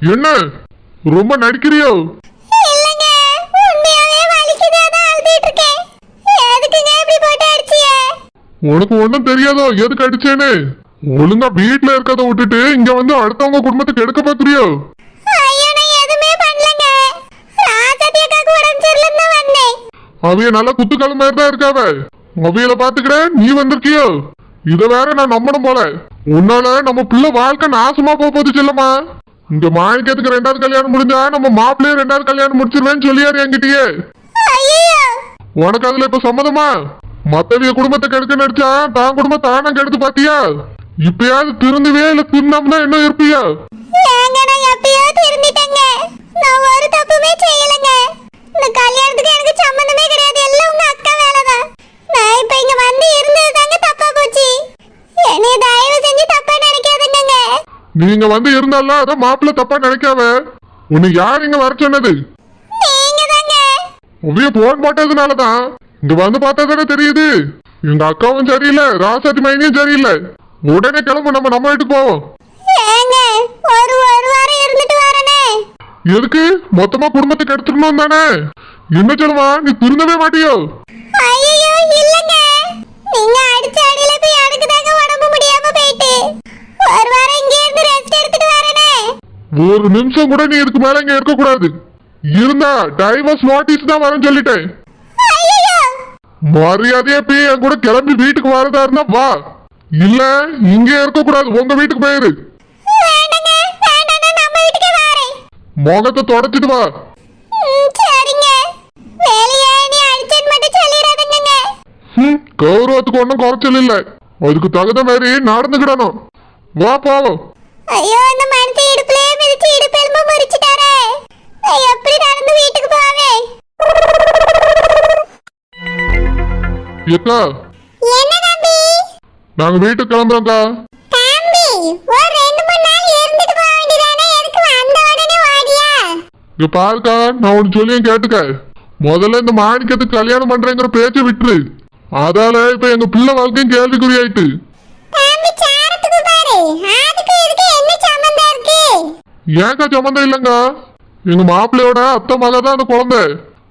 என்ன? ரொம்ப நடிக்கிறியோ? உனக்கு ஒண்ணும் தெரியாதோ? எதுக்கு அடிச்சேன்னு? ஒழுங்கா வீட்டுல இருக்கறத விட்டுட்டு இங்க வந்து அடுத்தவங்க குடும்பத்துக்கு எடுக்க பாக்குறியோ? அவைய நல்ல குத்துக்கால மாதிரி தான் இருக்காவ அவையில பாத்துக்கிற நீ வந்திருக்கியோ? இத வேற நான் நம்பணும் போல. உன்னால நம்ம பிள்ளை வாழ்க்கை நாசமா போக போகுது செல்லம்மா. இங்க மாணிக்கத்துக்கு ரெண்டாவது கல்யாணம் முடிஞ்சா நம்ம மாப்பிள்ளையே ரெண்டாவது கல்யாணம் முடிச்சிருவேன்னு சொல்லியாரு என்கிட்டயே. உனக்கு அதுல இப்ப சம்மதமா? மத்தவிய குடும்பத்தை கெடுக்க நடிச்சா தான் குடும்பம் தானே கெடுத்து பாத்தியா? இப்பயாவது திருந்துவே இல்ல திருந்தாம என்ன இருப்பியா? நான் எப்பயோ திருந்திட்டேங்க. நான் ஒரு தப்புமே செய்யலங்க. இந்த கல்யாணத்துக்கு எனக்கு சம்மந்தமே கிடையாது எல்லாம் உங்க அக்கா வேலை தான் நான் இப்ப இங்க வந்து இருந்தது தாங்க தப்பா போச்சு என்னைய தயவு செஞ்சு தப்பா நினைக்காதுங்க நீங்க வந்து இருந்தாலும் அதான் மாப்பிள்ளை தப்பா நினைக்காம. உன்னை யார் இங்க வர சொன்னது? உவைய போன் போட்டதுனாலதான். இங்க வந்து பார்த்தா தானே தெரியுது. எங்க அக்காவும் சரியில்லை ராசாத்தி மைனியும் சரியில்லை. உடனே கிளம்பு நம்ம நம்ம வீட்டுக்கு போவோம். ஏங்க ஒரு ஒரு வாரம் இருந்துட்டு வரனே. எதுக்கு? மொத்தமா குடும்பத்துக்கு எடுத்துடணும் தானே. என்ன சொல்லுவா? நீ திருந்தவே மாட்டியோ? ஐயோ இல்லங்க. நீங்க அடிச்ச அடியில போய் எனக்கு தாங்க உடம்பு முடியாம போயிட்டு. ஒரு வாரம் இங்க இருந்து ரெஸ்ட் எடுத்துட்டு வரனே. ஒரு நிமிஷம் கூட நீ இதுக்கு மேல இங்க இருக்க கூடாது. இருந்தா டைவர்ஸ் நோட்டீஸ் தான் வரேன்னு சொல்லிட்டேன். மரியாதையா போய் என் கூட கிளம்பி வீட்டுக்கு வரதா இருந்தா வா. இல்ல இங்கே இருக்க கூடாது. உங்க வீட்டுக்கு போயிரு. வரேன். முகத்தை தொடச்சிட்டு வா. கௌரவத்துக்கு ஒன்றும் குறைச்சல் இல்ல. அதுக்கு தகுந்த மாதிரி நடந்துக்கிடணும். வா போவோம். ஐயோ இந்த மனுஷன் இடுப்புலயே மிதிச்சு இடுப்பு எலும்பு முறிச்சிட்டாரே. எப்படி நடந்து வீட்டுக்கு போவேன் ஏக்கா என்ன தம்பி? நாங்க வீட்டுக்கு கிளம்புறோம்க்கா. தம்பி ஒரு ரெண்டு மூணு நாள் இருந்துட்டு போக வேண்டியதானே? எதுக்கு வந்த உடனே ஓடியா? இங்க பாருக்கா நான் ஒன்று சொல்லியும் கேட்டுக்க. முதல்ல இந்த மாணிக்கத்துக்கு கல்யாணம் பண்றேங்கிற பேச்சை விட்டுரு. அதால இப்ப எங்க பிள்ளை வாழ்க்கையும் கேள்விக்குறியாயிட்டு. தம்பி அதுக்கு இதுக்கு என்ன சம்பந்தம் இருக்கு? ஏக்கா சம்மந்தம் இல்லைங்க. எங்க மாப்பிள்ளையோட அத்தை மக தான் அந்த குழந்தை.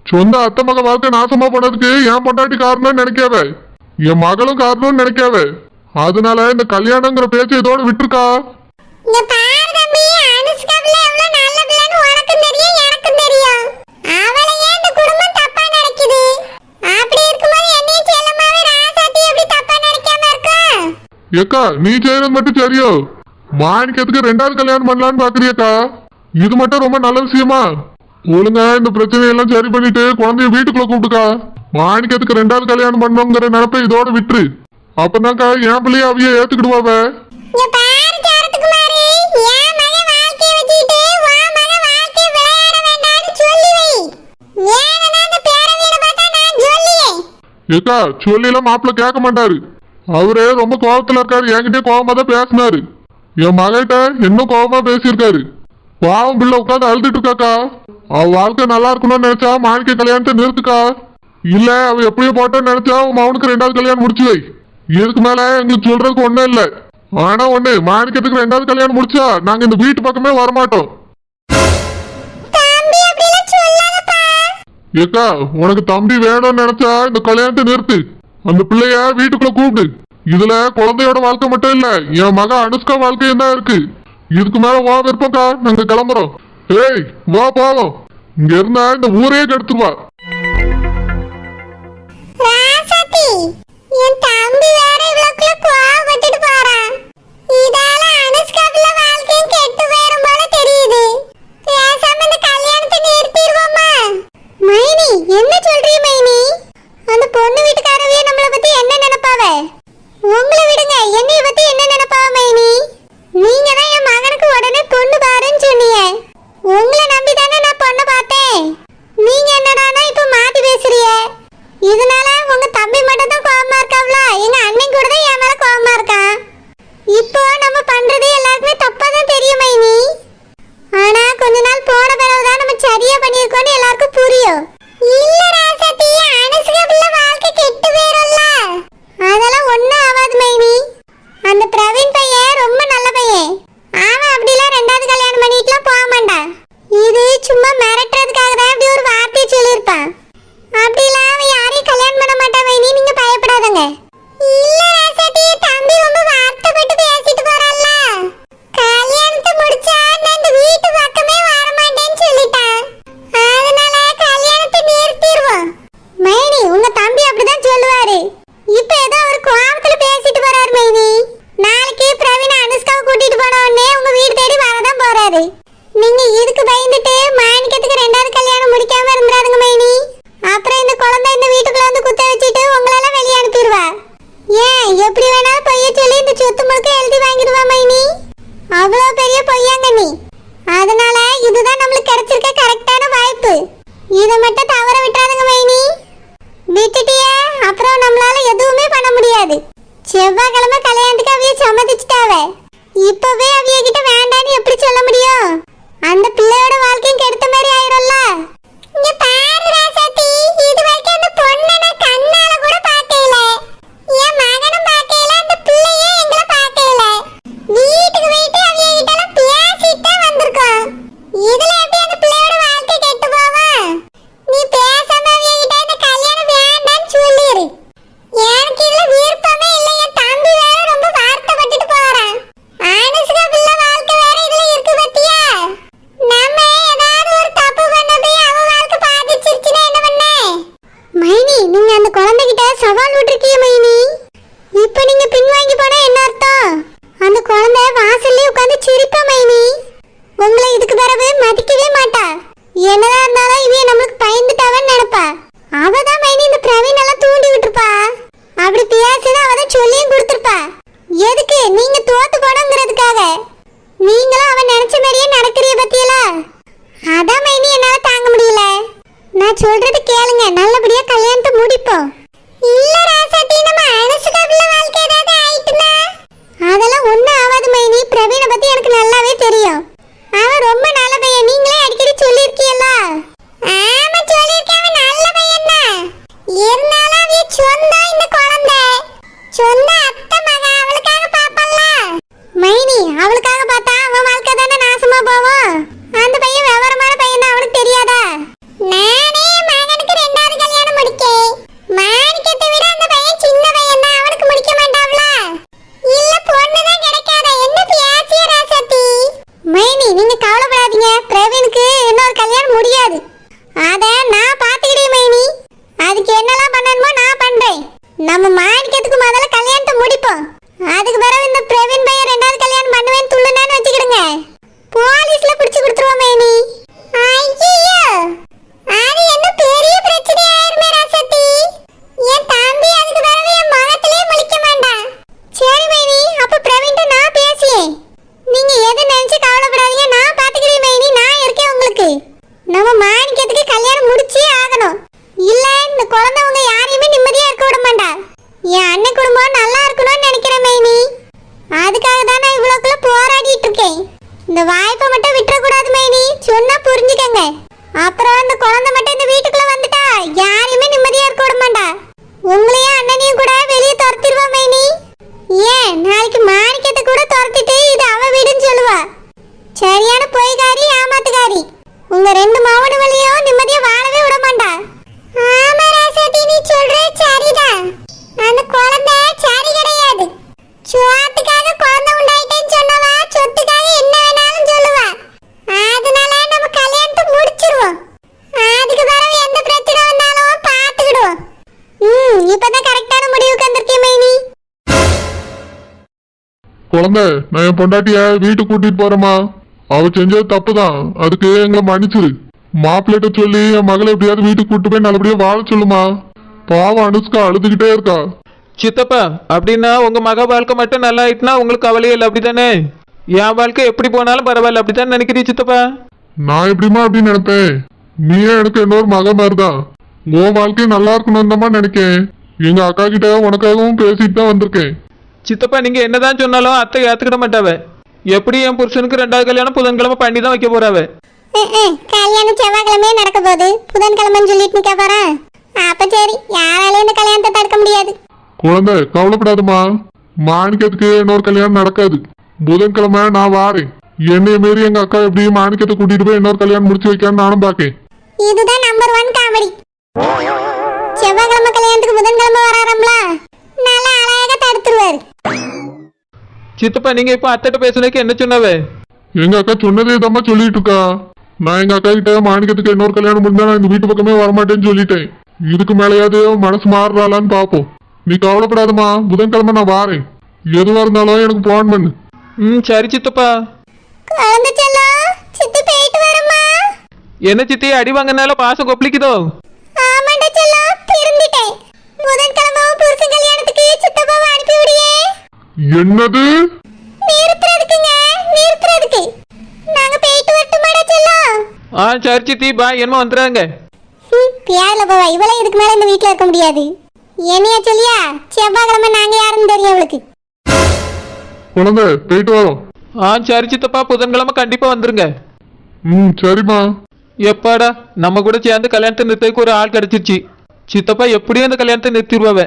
சொந்த அத்தை மக வாழ்க்கை நாசமா போனதுக்கு என் பொண்டாட்டி காரணம்னு நினைக்காவ என் மகளும் காரணம்னு நினைக்காவ அதனால இந்த கல்யாணங்கிற பேச்சு இதோட விட்டுருக்கா? இங்க பாரு தம்பி அனுஷ்கா பிள்ளை எவ்வளவு நல்ல பிள்ளைன்னு உனக்கும் தெரியும் ஏக்கா நீ செய்யறது மட்டும் சரியோ? மாணிக்கத்துக்கு ரெண்டாவது கல்யாணம் பண்ணலான்னு பாக்குறியக்கா. இது மட்டும் ரொம்ப நல்ல விஷயமா? ஒழுங்கா இந்த பிரச்சனையெல்லாம் சரி பண்ணிட்டு குழந்தைய வீட்டுக்குள்ள கூப்பிட்டுக்கா மாணிக்கத்துக்கு ரெண்டாவது கல்யாணம் பண்ணோங்கிற நினைப்பை இதோட விட்டுரு. அப்பதான்க்கா என் பிள்ளைய அவைய ஏத்துக்கிடுவாவ. சொல்லி ஏக்கா சொல்லிலாம் மாப்பிள்ள கேட்க மாட்டாரு. அவரு ரொம்ப கோபத்துல இருக்காரு. என்கிட்டயே கோபமா தான் பேசினாரு. என் மகிட்ட இன்னும் கோபமா பேசியிருக்காரு. பாவம் பிள்ளை உட்காந்து அழுதுட்டு இருக்காக்கா. அவ வாழ்க்கை நல்லா இருக்கணும்னு நினைச்சா மாணிக்க கல்யாணத்தை நிறுத்துக்கா. இல்ல அவ எப்படியோ போட்டோன்னு நினைச்சா அவன் அவனுக்கு ரெண்டாவது கல்யாணம் முடிச்சு வை. இதுக்கு மேல எங்களுக்கு சொல்றதுக்கு ஒண்ணும் இல்ல. ஆனா ஒண்ணு மாணிக்கத்துக்கு ரெண்டாவது கல்யாணம் முடிச்சா நாங்க இந்த வீட்டு பக்கமே வரமாட்டோம். ஏக்கா உனக்கு தம்பி வேணும்னு நினைச்சா இந்த கல்யாணத்தை நிறுத்து. அந்த பிள்ளைய வீட்டுக்குள்ள கூப்பிடு. இதுல குழந்தையோட வாழ்க்கை மட்டும் இல்ல என் மக அனுஷ்கா வாழ்க்கையும் தான் இருக்கு. இதுக்கு மேல வா விருப்பம்க்கா நாங்க கிளம்புறோம். ஏய் வா போவோம். இங்க இருந்தா இந்த ஊரே கெடுத்துருவா. என் தம்பி வேற இவ்வளவுக்குள்ள கோவப்பட்டுட்டு போறான் இதால அனுஷ்கா பிள்ளை வாழ்க்கையும் கெட்டு போயிரும் போல தெரியுது பேசாம இந்த கல்யாணத்தை நிறுத்திடுவோமா மைனி என்ன சொல்றீங்க மைனி அந்த பொண்ணு வீட்டுக்காரவே நம்மளை பத்தி என்ன நினைப்பாவ உங்களை விடுங்க. என்னைய பத்தி என்ன தவற விட்டுறாதுங்க மைனி. விட்டுட்டியே அப்புறம் நம்மளால எதுவுமே பண்ண முடியாது. செவ்வாய்க்கிழமை கல்யாணத்துக்கு அவைய சம்மதிச்சுட்டாவே. இப்பவே அவைய கிட்ட வேண்டான்னு எப்படி சொல்ல சொல்லியும் எதுக்கு? நீங்க தோத்து போனோங்கிறதுக்காக. நீங்களும் அவன் நினைச்ச மாதிரியே நடக்கிறிய பத்தியலா அதான் மைனி என்னால தாங்க முடியல. நான் சொல்றது கேளுங்க. நல்லபடியா கல்யாணத்தை முடிப்போம். இல்ல ராசாத்தி நம்ம அனுசுகா வாழ்க்கை ஏதாவது ஆயிட்டுனா? அதெல்லாம் ஒண்ணும் ஆகாது மைனி. பிரவீனை பத்தி எனக்கு நல்லாவே தெரியும். குழந்தை நான் என் பொண்டாட்டிய வீட்டுக்கு கூட்டிட்டு போறேம்மா. அவ செஞ்சது தப்பு தான் அதுக்கு எங்களை மன்னிச்சிரு. மாப்பிள்ளைகிட்ட சொல்லி என் மகளை எப்படியாவது வீட்டுக்கு கூட்டு போய் நல்லபடியா வாழ சொல்லுமா. பாவம் அனுஷ்கா அழுதுகிட்டே இருக்கா. சித்தப்பா அப்படின்னா உங்க மக வாழ்க்கை மட்டும் நல்லா ஆயிட்டுனா உங்களுக்கு கவலையே இல்லை அப்படிதானே என் வாழ்க்கை எப்படி போனாலும் பரவாயில்ல அப்படித்தானே நினைக்கிறீ சித்தப்பா? நான் எப்படிம்மா அப்படின்னு நினைப்பேன்? நீயே எனக்கு இன்னொரு மக மாதிரிதான். உன் வாழ்க்கை நல்லா இருக்கணும் நினைக்கேன். எங்க அக்கா கிட்ட உனக்காகவும் பேசிட்டு தான் வந்திருக்கேன். சித்தப்பா நீங்க என்னதான் சொன்னாலும் அத்தை ஏத்துக்கிட மாட்டாவ. எப்படி என் புருஷனுக்கு ரெண்டாவது கல்யாணம் புதன்கிழமை பண்ணி தான் வைக்க போறாவ? கல்யாணம் செவ்வாய்க்கிழமையே நடக்க போகுது. புதன்கிழமைன்னு சொல்லிட்டு நிக்க போறேன் அப்ப சரி யாராலையும் இந்த கல்யாணத்தை தடுக்க முடியாது. குழந்தை கவலைப்படாதம்மா. மாணிக்கத்துக்கு இன்னொரு கல்யாணம் நடக்காது. புதன்கிழமை நான் வாரேன். என்னைய மீறி எங்க அக்கா எப்படியும் மாணிக்கத்தை கூட்டிட்டு போய் இன்னொரு கல்யாணம் முடிச்சு வைக்கான்னு நானும் பாக்கேன் இதுதான் நம்பர் ஒன் காமெடி சித்தப்பா நீங்க இப்போ அத்தைட்ட பேசுனதுக்கு என்ன சொன்னவ? எங்க அக்கா சொன்னதே தாம்மா சொல்லிட்டு இருக்கா நான் எங்க அக்கா கிட்ட மாணிக்கத்துக்கு இன்னொரு கல்யாணம் முடிஞ்சா நான் இந்த வீட்டு பக்கமே வரமாட்டேன்னு சொல்லிட்டேன். இதுக்கு மேலேயாவது மனசு மாறுறாளான்னு பாப்போம். நீ கவலைப்படாதம்மா புதன்கிழமை நான் வாரேன். எதுவா இருந்தாலும் எனக்கு போன் பண்ணு. ம் சரி சித்தப்பா. என்ன சித்தி அடி வாங்கினால பாசம் கொப்பளிக்குதோ ஆமாண்டா செல்லம் திருந்திட்டேன் புதன்கிழமை உன் புருஷன் கல்யாணத்துக்கு சித்தப்பாவை அனுப்பி விடியே என்னது? ஆ சரி சித்தி பா என்னமோ வந்துடுறாங்க ஹம், பியார்ல போவா. இவளே இதுக்கு மேல இந்த வீட்ல இருக்க முடியாது. என்னையா சொல்லியா? செவ்வாய்க்கிழமை நாங்க யாருன்னு தெரியும் அவளுக்கு. குழந்தை போயிட்டு வரோம் ஆ சரி சித்தப்பா. புதன்கிழமை கண்டிப்பா வந்துருங்க. ம் சரிம்மா. எப்பாடா நம்ம கூட சேர்ந்து கல்யாணத்தை நிறுத்ததுக்கு ஒரு ஆள் கிடைச்சிருச்சு. சித்தப்பா எப்படியும் அந்த கல்யாணத்தை நிறுத்திடுவாவ.